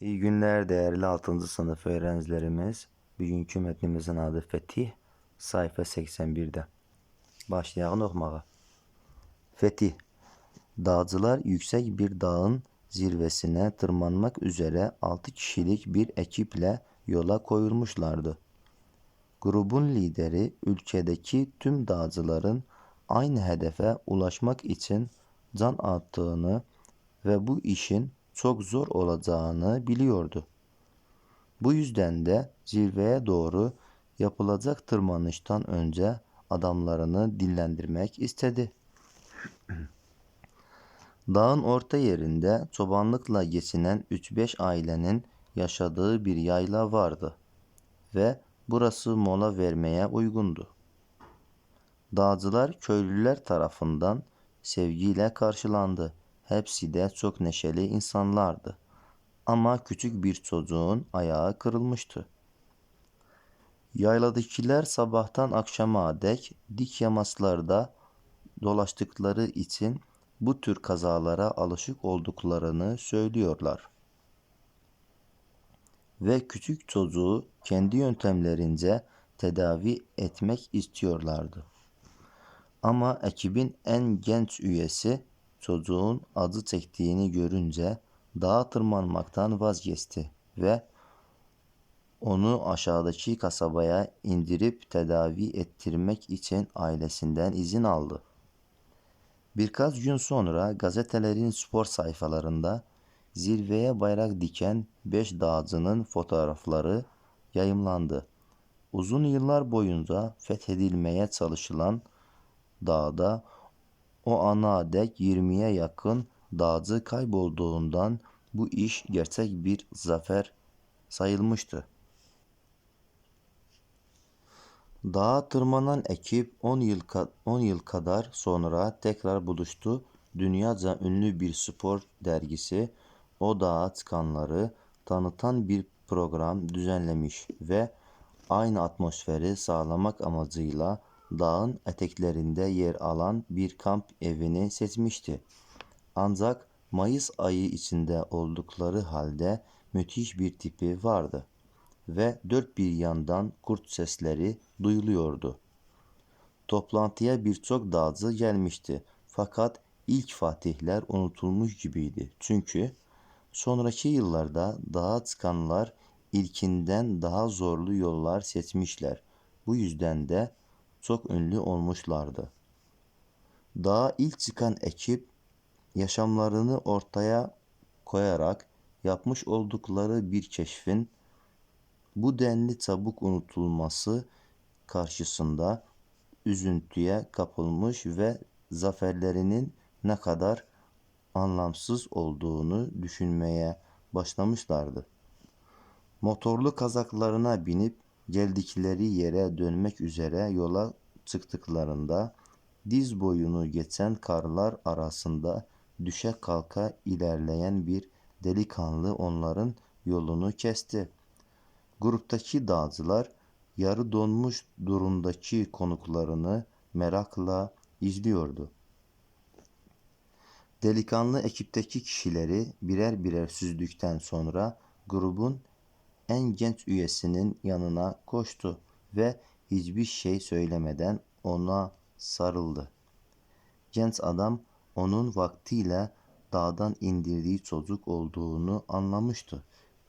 İyi günler değerli 6. sınıf öğrencilerimiz. Bugünkü metnimizin adı Fetih. Sayfa 81'de. Başlayalım okumağa. Fetih. Dağcılar yüksek bir dağın zirvesine tırmanmak üzere 6 kişilik bir ekiple yola koyulmuşlardı. Grubun lideri ülkedeki tüm dağcıların aynı hedefe ulaşmak için can attığını ve bu işin çok zor olacağını biliyordu. Bu yüzden de zirveye doğru yapılacak tırmanıştan önce adamlarını dinlendirmek istedi. Dağın orta yerinde çobanlıkla geçinen 3-5 ailenin yaşadığı bir yayla vardı ve burası mola vermeye uygundu. Dağcılar köylüler tarafından sevgiyle karşılandı. Hepsi de çok neşeli insanlardı. Ama küçük bir çocuğun ayağı kırılmıştı. Yayladakiler sabahtan akşama dek dik yamaçlarda dolaştıkları için bu tür kazalara alışık olduklarını söylüyorlar. Ve küçük çocuğu kendi yöntemlerince tedavi etmek istiyorlardı. Ama ekibin en genç üyesi çocuğun acı çektiğini görünce dağa tırmanmaktan vazgeçti ve onu aşağıdaki kasabaya indirip tedavi ettirmek için ailesinden izin aldı. Birkaç gün sonra gazetelerin spor sayfalarında zirveye bayrak diken 5 dağcının fotoğrafları yayımlandı. Uzun yıllar boyunca fethedilmeye çalışılan dağda o ana dek 20'ye yakın dağcı kaybolduğundan bu iş gerçek bir zafer sayılmıştı. Dağa tırmanan ekip 10 yıl 10 yıl kadar sonra tekrar buluştu. Dünyaca ünlü bir spor dergisi o dağa çıkanları tanıtan bir program düzenlemiş ve aynı atmosferi sağlamak amacıyla dağın eteklerinde yer alan bir kamp evini seçmişti. Ancak Mayıs ayı içinde oldukları halde müthiş bir tipi vardı ve dört bir yandan kurt sesleri duyuluyordu. Toplantıya birçok dağcı gelmişti fakat ilk fatihler unutulmuş gibiydi. Çünkü sonraki yıllarda dağa çıkanlar ilkinden daha zorlu yollar seçmişler. Bu yüzden de çok ünlü olmuşlardı. Dağa ilk çıkan ekip yaşamlarını ortaya koyarak yapmış oldukları bir keşfin bu denli çabuk unutulması karşısında üzüntüye kapılmış ve zaferlerinin ne kadar anlamsız olduğunu düşünmeye başlamışlardı. Motorlu kazaklarına binip geldikleri yere dönmek üzere yola çıktıklarında diz boyunu geçen karlar arasında düşe kalka ilerleyen bir delikanlı onların yolunu kesti. Gruptaki dağcılar yarı donmuş durumdaki konuklarını merakla izliyordu. Delikanlı ekipteki kişileri birer birer süzdükten sonra grubun en genç üyesinin yanına koştu ve hiçbir şey söylemeden ona sarıldı. Genç adam onun vaktiyle dağdan indirdiği çocuk olduğunu anlamıştı.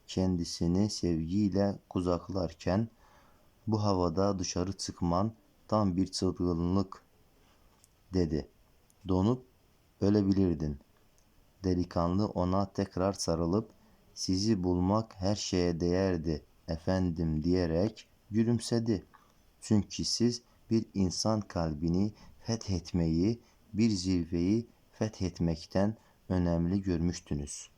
Kendisini sevgiyle kucaklarken bu havada dışarı çıkman tam bir çılgınlık dedi. Donup ölebilirdin. Delikanlı ona tekrar sarılıp sizi bulmak her şeye değerdi efendim diyerek gülümsedi. Çünkü siz bir insan kalbini fethetmeyi, bir zirveyi fethetmekten önemli görmüştünüz.''